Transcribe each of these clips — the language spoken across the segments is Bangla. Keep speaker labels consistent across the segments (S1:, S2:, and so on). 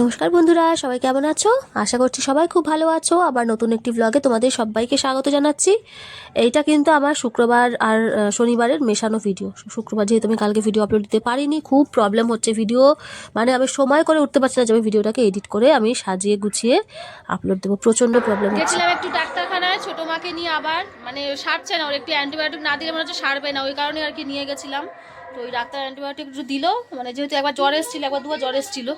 S1: নমস্কার বন্ধুরা, সবাই কেমন আছো? আশা করছি সবাই খুব ভালো আছো। আবার নতুন একটি ব্লগে তোমাদের সবাইকে স্বাগত জানাচ্ছি। এইটা কিন্তু আমার শুক্রবার আর শনিবারের মেশানো ভিডিও শুক্রবার যেহেতু আমি কালকে ভিডিও আপলোড দিতে পারিনি, খুব প্রবলেম হচ্ছে ভিডিও মানে আমি সময় করে উঠতে পারছি না যে আমি ভিডিওটাকে এডিট করে আমি সাজিয়ে গুছিয়ে আপলোড দেবো। প্রচণ্ড প্রবলেম
S2: গেছিলাম একটু ডাক্তারখানায় ছোট মাকে নিয়ে আবার মানে সারছে না, ওর একটু অ্যান্টিবায়োটিক না দিলে মনে হচ্ছে সারবে না, ওই কারণে আর কি নিয়ে গেছিলাম। তো ওই ডাক্তার অ্যান্টিবায়োটিক একটু দিল মানে যেহেতু একবার জ্বর এসেছিল, একবার দুবার জ্বর এসেছিল।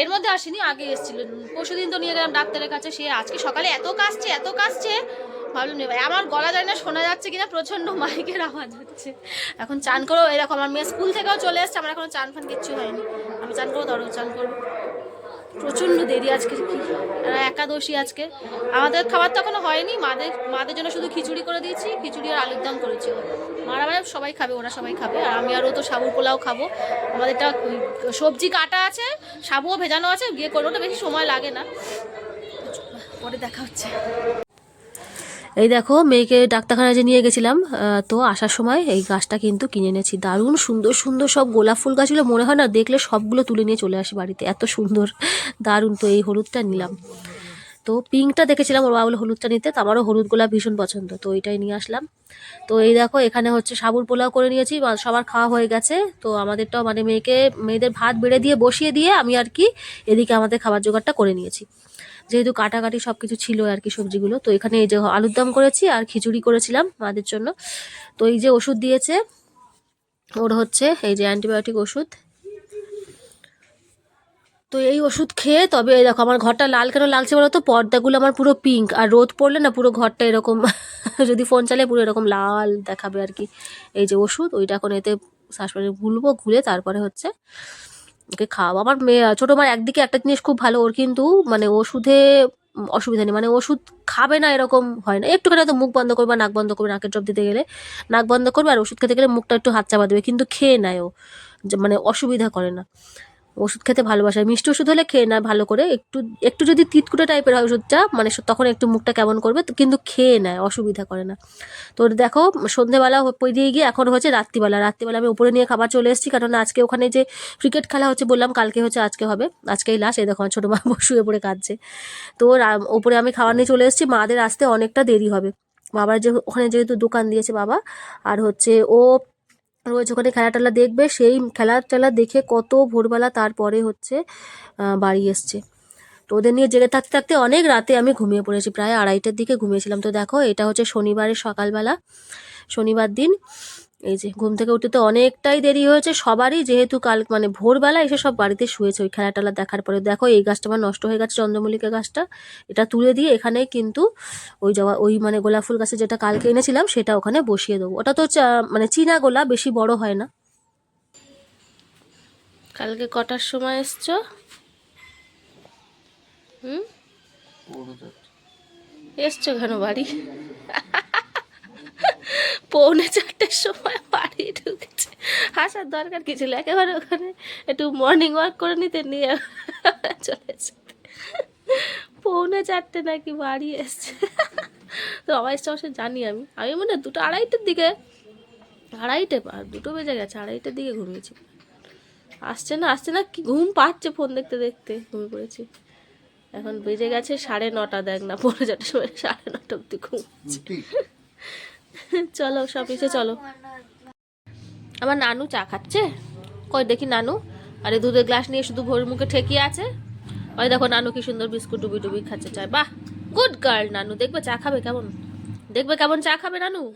S2: এর মধ্যে আসেনি, আগে এসেছিল। পরশু দিন তো নিয়ে গেলাম ডাক্তারের কাছে, সে আজকে সকালে এত কাশছে এত কাশছে। ভাবলাম নেই আমার গলা যায় না শোনা যাচ্ছে কিনা, প্রচণ্ড মাইকের আওয়াজ হচ্ছে। এখন চান করো এরকম আমার মেয়ে স্কুল থেকেও চলে এসছে, আমার এখনও চান ফান কিচ্ছু হয়নি। আমি চান করব দরকার চান করব। প্রচণ্ড দেরি আজকে একাদশী আজকে। আমাদের খাবার তো এখনও হয়নি, মাদের মাদের জন্য শুধু খিচুড়ি করে দিয়েছি, খিচুড়ি আর আলুর দম করেছি। মারা মানে সবাই খাবে, ওরা সবাই খাবে। আর আমি আরও তো সাবুর পোলাও খাব। আমাদেরটা সবজি কাটা আছে সাবুও ভেজানো আছে, গিয়ে করব, ওটা বেশি সময় লাগে না। পরে দেখা হচ্ছে।
S1: এই দেখো, মেয়েকে ডাক্তারখানায় যে নিয়ে গেছিলাম তো আসার সময় এই গাছটা কিন্তু কিনে এনেছি। দারুণ সুন্দর সুন্দর সব গোলাপ ফুল গাছগুলো মনে হয় না দেখলে সবগুলো তুলে নিয়ে চলে আসি বাড়িতে। এত সুন্দর, দারুণ। তো এই হলুদটা নিলাম। তো পিঙ্কটা দেখেছিলাম, ওর বলে হলুদটা নিতে, তো আমারও হলুদ গোলাপ ভীষণ পছন্দ, তো ওইটাই নিয়ে আসলাম। তো এই দেখো, এখানে হচ্ছে সাবুর পোলাও করে নিয়েছি সবার খাওয়া হয়ে গেছে, তো আমাদেরটাও মানে মেয়েকে, মেয়েদের ভাত বেড়ে দিয়ে বসিয়ে দিয়ে আমি আর কি এদিকে আমাদের খাবার জোগাড়টা করে নিয়েছি। যেহেতু কাটাকাটি সব কিছু ছিল আর কি সবজিগুলো, তো এখানে এই যে আলুর দম করেছি আর খিচুড়ি করেছিলাম মাদের জন্য। তো এই যে ওষুধ দিয়েছে, ওর হচ্ছে এই যে অ্যান্টিবায়োটিক ওষুধ তো এই ওষুধ খেয়ে, তবে দেখো আমার ঘরটা লাল কেন লাগছে বলো তো? পর্দাগুলো আমার পুরো পিঙ্ক আর রোদ পড়লে না পুরো ঘরটা এরকম, যদি ফোন চালে পুরো এরকম লাল দেখাবে আর কি। এই যে ওষুধ, ওইটা এখন এতে শ্বাসপ্রশ্বাস গুলবো, গুলে তারপরে হচ্ছে ওকে খাওয়াবো। আমার মেয়ে, ছোটো মার একদিকে একটা জিনিস খুব ভালো, ওর কিন্তু মানে ওষুধে অসুবিধা নেই। মানে ওষুধ খাবে না এরকম হয় না। একটুখানি হয়তো মুখ বন্ধ করবে, নাক বন্ধ করবে, নাকের ড্রপ দিতে গেলে। নাক বন্ধ করবে আর ওষুধ খেতে গেলে মুখটা একটু হাত চাপা দেবে, কিন্তু খেয়ে নেয় ও। মানে অসুবিধা করে না। ওষুধ খেতে ভালোবাসে মিষ্টি ওষুধ হলে খেয়ে নেয় ভালো করে। একটু একটু যদি তিতকুটে টাইপের হয় ওষুধটা মানে তখন একটু মুখটা কেমন করবে কিন্তু খেয়ে নেয়, অসুবিধা করে না। তো দেখো, সন্ধেবেলা দিয়ে গিয়ে এখন হচ্ছে রাত্রিবেলা। রাত্রিবেলা আমি উপরে নিয়ে খাবার চলে এসেছি কারণ আজকে ওখানে যে ক্রিকেট খেলা হচ্ছে বললাম, কালকে হচ্ছে আজকে হবে। আজকেই লাস্ট এই দেখো ছোটো মা শুয়ে পড়ে কাঁদছে। তো ওপরে আমি খাবার নিয়ে চলে এসেছি, মাদের আসতে অনেকটা দেরি হবে। বাবার যে ওখানে যেহেতু দোকান দিয়েছে বাবা, আর হচ্ছে ও রোজ ওখানে খেলা টেলা দেখবে, সেই খেলা টেলা দেখে কত ভোরবেলা তারপরে হচ্ছে বাড়ি এসছে। তো ওদের নিয়ে জেগে থাকতে থাকতে অনেক রাতে আমি ঘুমিয়ে পড়েছি, প্রায় আড়াইটার দিকে ঘুমিয়েছিলাম। তো দেখো, এটা হচ্ছে শনিবারের সকালবেলা, শনিবার দিন। এই যে ঘুম থেকে উঠতে তো অনেকটাই দেরি হয়েছে সবারই যেহেতু কাল মানে ভোরবেলা এসে সব বাড়িতে শুয়েছে ওই খেলা টেলা দেখার পরে। দেখো এই গাছটা আমার নষ্ট হয়ে গেছে চন্দ্রমল্লিকা গাছটা। এটা তুলে দিয়ে এখানে কিন্তু ওই যাওয়া ওই মানে গোলাপ ফুল গাছে যেটা কালকে এনেছিলাম সেটা ওখানে বসিয়ে দেবো। ওটা তো চা- মানে চীনা গোলাপ বেশি বড় হয় না। কালকে কটার সময় এসছো? হুম? এসছো কেন বাড়ি? পৌনে চারটের সময় বাড়ি ঢুকেছে। আসার দরকার কি ছিল? একেবারে ওখানে একটু মর্নিং ওয়াক করে নিতে, নিয়ে চলে যেতে। পৌনে চারটে নাকি বাড়ি এসছে। তো আমার এসছে অবশ্য জানি আমি। আমি মনে দুটো আড়াইটের দিকে, আড়াইটে দুটো বেজে গেছে, আড়াইটের দিকে ঘুমিয়েছি। আসছে না আসছে না, কি ঘুম পাচ্ছে ফোন দেখতে দেখতে ঘুমিয়ে পড়েছি। এখন বেজে গেছে সাড়ে নটা, দেখ না পনেরো চারটের সময় সাড়ে নটা অব্দি ঘুম চলো, সব এসে চলো। আমার নানু চা খাচ্ছে। কই দেখি নানু। আরে দুধের গ্লাস নিয়ে শুধু ভোর মুখে ঠেকিয়ে আছে। ওই দেখো নানু কি সুন্দর বিস্কুট ডুবি ডুবি খাচ্ছে চায়। বাহ গুড গার্ল নানু। দেখবে চা খাবে কেমন? দেখবে কেমন চা খাবে নানু?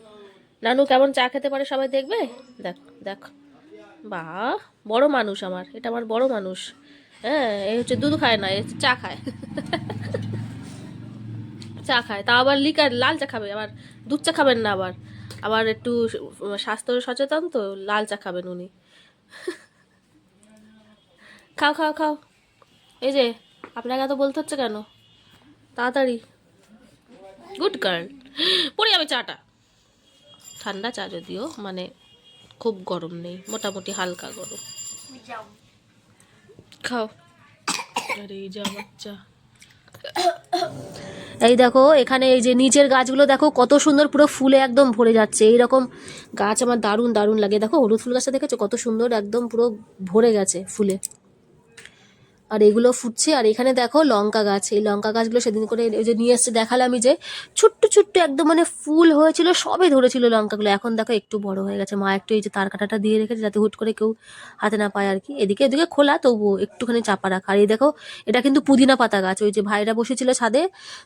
S1: নানু কেমন চা খেতে পারে সবাই দেখবে? দেখ দেখ। বাহ, বড় মানুষ আমার। এটা আমার বড় মানুষ। হ্যাঁ এই হচ্ছে দুধ খায় না, এ চা খায়। চা খায় তা আবার লিকার লাল চা খাবে। আবার দুধ চা খাবেন না আবার। আবার একটু স্বাস্থ্য সচেতন তো লাল চা খাবেন উনি। খাও খাও খাও। এই যে আপনাকে এত বলতে হচ্ছে কেন? তাড়াতাড়ি। Good girl. পড়ি আমি চাটা। ঠান্ডা চা যদিও মানে খুব গরম নেই মোটামুটি হালকা গরম। খাও। আরে এই যে আমার চা। এই দেখো, এখানে এই যে নিচের গাছগুলো দেখো, কত সুন্দর পুরো ফুলে একদম ভরে যাচ্ছে। এইরকম গাছ আমার দারুণ দারুণ লাগে। দেখো, হলুদ ফুল গাছটা দেখেছ? কত সুন্দর একদম পুরো ভরে গেছে ফুলে। আর এগুলো ফুটছে। আর এখানে দেখো লঙ্কা গাছ। এই লঙ্কা গাছগুলো সেদিন করে ওই যে নিয়ে এসছে দেখালামই যে ছোট্ট ছোট্ট একদম মানে ফুল হয়েছিল, সবে ধরেছিল লঙ্কাগুলো। এখন দেখো একটু বড় হয়ে গেছে। মা একটু এই যে তার কাটাটা দিয়ে রেখেছে যাতে হুট করে কেউ হাতে না পায় আর কি। এদিকে এদিকে খোলা, তবুও একটুখানি চাপা রাখা। আর এই দেখো, এটা কিন্তু পুদিনা পাতা গাছ। ওই যে ভাইরা বসেছিল ছাদে,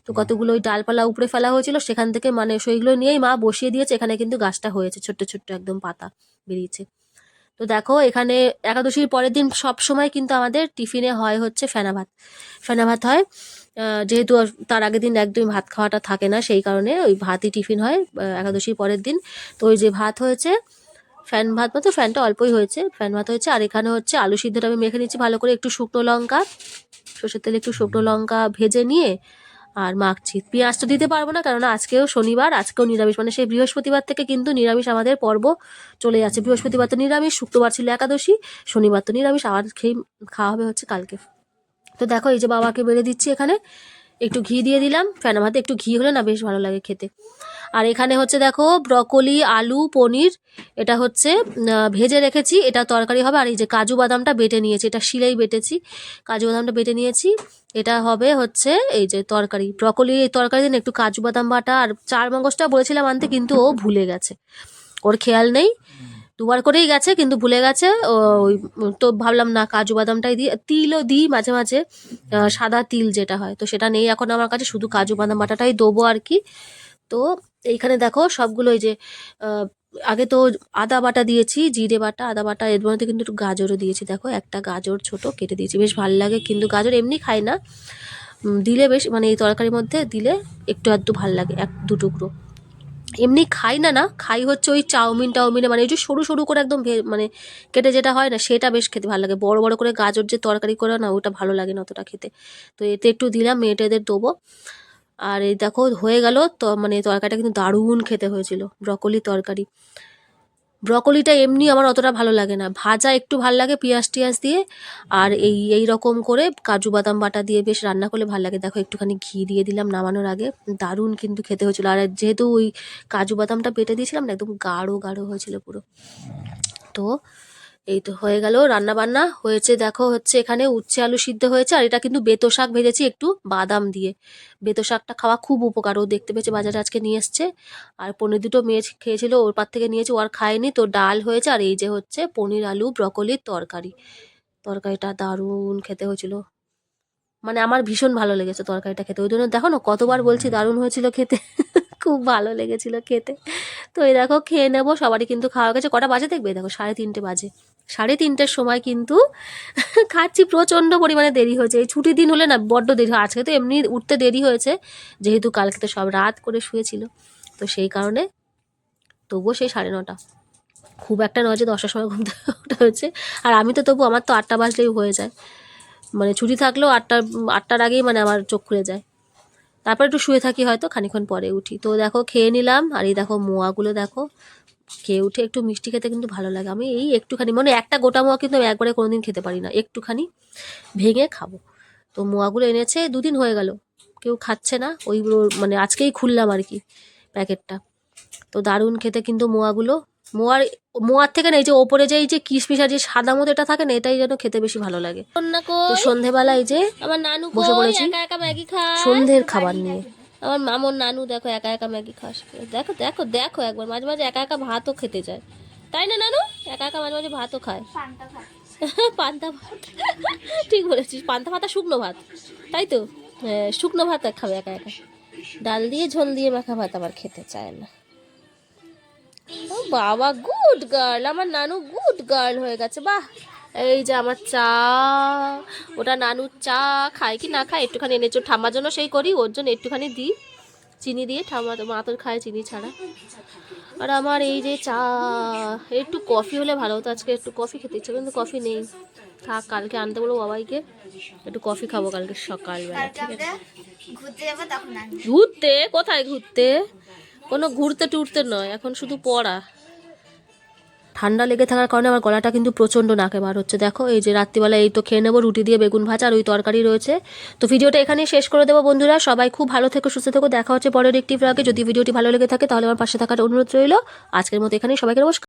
S1: তো কতগুলো ওই ডালপালা উপরে ফেলা হয়েছিল। সেখান থেকে মানে সেইগুলো নিয়েই মা বসিয়ে দিয়েছে। এখানে কিন্তু গাছটা হয়েছে, ছোট্ট ছোট্ট একদম পাতা বেরিয়েছে। তো দেখো, এখানে একাদশীর পরের দিন সব সময় কিন্তু আমাদের টিফিনে হয় হচ্ছে ফেনা ভাত ফেনা ভাত হয় যেহেতু তার আগের দিন একদমই ভাত খাওয়াটা থাকে না, সেই কারণে ওই ভাতই টিফিন হয় একাদশীর পরের দিন। তো ওই যে ভাত হয়েছে, ফ্যান ভাত মতো ফ্যানটা অল্পই হয়েছে, ফ্যান ভাত হয়েছে, আর এখানে হচ্ছে আলু সিদ্ধটা আমি মেখে নিচ্ছি ভালো করে একটু শুকনো লঙ্কা, সর্ষের তেলে একটু শুকনো লঙ্কা ভেজে নিয়ে আর মাখছি পেঁয়াজ তো দিতে পারব না কারণ আজকেও শনিবার, আজকেও নিরামিষ। মানে সেই বৃহস্পতিবার থেকে কিন্তু নিরামিষ আমাদের পর্ব চলে যাচ্ছে। বৃহস্পতিবার তো নিরামিষ, শুক্রবার ছিল একাদশী, শনিবার তো নিরামিষ আবার খেয়ে খাওয়া হবে হচ্ছে কালকে। তো দেখো, এই যে বাবাকে বেড়ে দিচ্ছি এখানে। একটু ঘি দিয়ে দিলাম। ফ্যান ভাতে একটু ঘি হলে না বেশ ভালো লাগে খেতে। আর এখানে হচ্ছে দেখো ব্রকলি, আলু, পনির, এটা হচ্ছে ভেজে রেখেছি, এটা তরকারি হবে, আর এই যে কাজু বাদামটা বেটে নিয়েছি, এটা শিলেই বেটেছি, কাজু বাদামটা বেটে নিয়েছি, এটা হবে হচ্ছে এই যে তরকারি, ব্রকলি এই তরকারি দিন একটু কাজু বাদাম বাটা আর চার মগজটা বলেছিলাম আনতে, কিন্তু ও ভুলে গেছে, ওর খেয়াল নেই, দুবার করেই গেছে, কিন্তু ভুলে গেছে ওই, তো ভাবলাম না কাজু বাদামটাই দিই তিলও দিই মাঝে মাঝে সাদা তিল যেটা হয়, তো সেটা নেই, এখন আমার কাছে শুধু কাজু বাদাম বাটাটাই দেবো আর কি, তো এইখানে দেখো সবগুলো এই যে আগে তো আদা বাটা দিয়েছি, জিরে বাটা, আদা বাটা, এর মধ্যে কিন্তু একটু গাজরও দিয়েছি। দেখো, একটা গাজর ছোট কেটে দিয়েছি। বেশ ভালো লাগে কিন্তু গাজর এমনি খাই না। দিলে বেশ মানে এই তরকারির মধ্যে দিলে একটু আধটু ভালো লাগে, এক, দু টুকরো। এমনি খাই না না, খাই হচ্ছে ওই চাউমিন টাউমিনে মানে ওই যে সরু সরু করে একদম মানে কেটে যেটা হয় না, সেটা বেশ খেতে ভালো লাগে। বড় বড় করে গাজর যে তরকারি করে না, ওটা ভালো লাগে না অতটা খেতে। তো এতে একটু দিলাম মেয়েটেদের দেবো। আর এই দেখো, হয়ে গেল তো মানে তরকারিটা কিন্তু দারুণ খেতে হয়েছিল, ব্রকলি তরকারি। ব্রকলিটা এমনি আমার অতটা ভালো লাগে না, ভাজা একটু ভালো লাগে পেঁয়াজ টিয়াজ দিয়ে, আর এই এই রকম করে কাজু বাদাম বাটা দিয়ে বেশ রান্না করলে ভালো লাগে। দেখো, একটুখানি ঘি দিয়ে দিলাম নামানোর আগে, দারুণ কিন্তু খেতে হয়েছিল। আর যেহেতু ওই কাজু বাদামটা বেটে দিয়েছিলাম না, একদম গাঢ় গাঢ় হয়েছিল পুরো। তো এই তো হয়ে গেল রান্না বান্না হয়েছে দেখো হচ্ছে এখানে উচ্ছে আলু সিদ্ধ হয়েছে আর এটা কিন্তু বেতো শাক ভেজেছি একটু বাদাম দিয়ে। বেতো শাকটা খাওয়া খুব উপকার ও দেখতে পেয়েছে বাজারে আজকে নিয়ে এসছে। আর পনির দুটো মেয়ে খেয়েছিল ওর পার থেকে নিয়েছে ও আর খায়নি তো ডাল হয়েছে আর এই যে হচ্ছে পনির আলু ব্রকলির তরকারি। তরকারিটা দারুণ খেতে হয়েছিল। মানে আমার ভীষণ ভালো লেগেছে তরকারিটা খেতে। ওই জন্য দেখো না কতবার বলছি দারুণ হয়েছিল খেতে। খুব ভালো লেগেছিল খেতে। তো এই দেখো খেয়ে নেব সবারই কিন্তু খাওয়া গেছে। কটা বাজে দেখবে? দেখো সাড়ে তিনটে বাজে। সাড়ে তিনটের সময় কিন্তু খাচ্ছি, প্রচণ্ড পরিমাণে দেরি হয়েছে। এই ছুটির দিন হলে না, বড্ড দেরি হয়। আজকে তো এমনি উঠতে দেরি হয়েছে, যেহেতু কালকে তো সব রাত করে শুয়েছিল। তো সেই কারণে তবুও সেই সাড়ে নটা। খুব একটা নয় যে দশটার সময় ঘুম ওঠা হয়েছে। আর আমি তো তবু, আমার তো আটটা বাজলেই হয়ে যায়। মানে ছুটি থাকলেও আটটা, আটটার আগেই মানে আমার চোখ খুলে যায়। তারপর একটু শুয়ে থাকি হয়তো, খানিক্ষণ পরে উঠি। তো দেখো, খেয়ে নিলাম। আর এই দেখো, মোয়াগুলো দেখো। খেয়ে উঠে একটু মিষ্টি খেতে কিন্তু ভালো লাগে। আমি এই একটুখানি মানে একটা গোটা মোয়া কিন্তু আমি একবারে কোনোদিন খেতে পারি না। একটুখানি ভেঙে খাব। তো মোয়াগুলো এনেছে দুদিন হয়ে গেল। কেউ খাচ্ছে না। ওই মানে আজকেই খুললাম আর কি প্যাকেটটা। তো দারুণ খেতে কিন্তু মোয়াগুলো। মোয়ার মোয়ার থেকে না এই যে ওপরে যে এই যে কিশমিশ আর যে সাদা মতো এটা থাকে না এটাই যেন খেতে বেশি ভালো লাগে। তো সন্ধেবেলা এই যে
S2: আমার নানু
S1: বসে পড়েছি সন্ধ্যের খাবার নিয়ে।
S2: আমার মামর নানু দেখো একা একা ম্যাগি খাস। দেখো দেখো দেখো একবার মাঝে মাঝে একা একা ভাতও খেতে যায়। তাই না নানু? একা একা মাঝে মাঝে ভাতও খায়। পান্তা ভাত। ঠিক বলেছিস পান্তা ভাত আর শুকনো ভাত। তাই তো? হ্যাঁ শুকনো ভাত খাবে একা একা। ডাল দিয়ে ঝোল দিয়ে মাখা ভাত আবার খেতে চায় না। ও বাবা গুড গার্ল আমার নানু গুড গার্ল হয়ে গেছে। বাহ! এই যে আমার চা, ওটা নানুর চা খায় কি না খায় একটুখানি এনেছো, ঠাম্মার জন্য সেই করি, ওর জন্য একটুখানি দিই। চিনি দিয়ে ঠাম্মা মা তোর খায় চিনি ছাড়া। আর আমার এই যে চা, একটু কফি হলে ভালো হতো, আজকে একটু কফি খেতে ইচ্ছে কিন্তু কফি নেই। থাক, কালকে আনতে বলব বাবাইকে, একটু কফি খাব কালকে সকালবেলা, ঠিক আছে? ঘুরতে, কোথায় ঘুরতে? কোনো ঘুরতে টুরতে নয়, এখন শুধু পড়া।
S1: ঠান্ডা লেগে থাকার কারণে আমার গলাটা কিন্তু প্রচণ্ড নাকে বার হচ্ছে। দেখো, এই যে রাত্রিবেলা এই তো খেয়ে নেব, রুটি দিয়ে বেগুন ভাজা আর ওই তরকারি রয়েছে। তো ভিডিওটা এখানেই শেষ করে দেবো বন্ধুরা। সবাই খুব ভালো থেকো, সুস্থ থেকো। দেখা হচ্ছে পরের একটি ব্লগে যদি ভিডিওটি ভালো লেগে থাকে, তাহলে আমার পাশে থাকার অনুরোধ রইল। আজকের মতো এখানেই সবাইকে নমস্কার।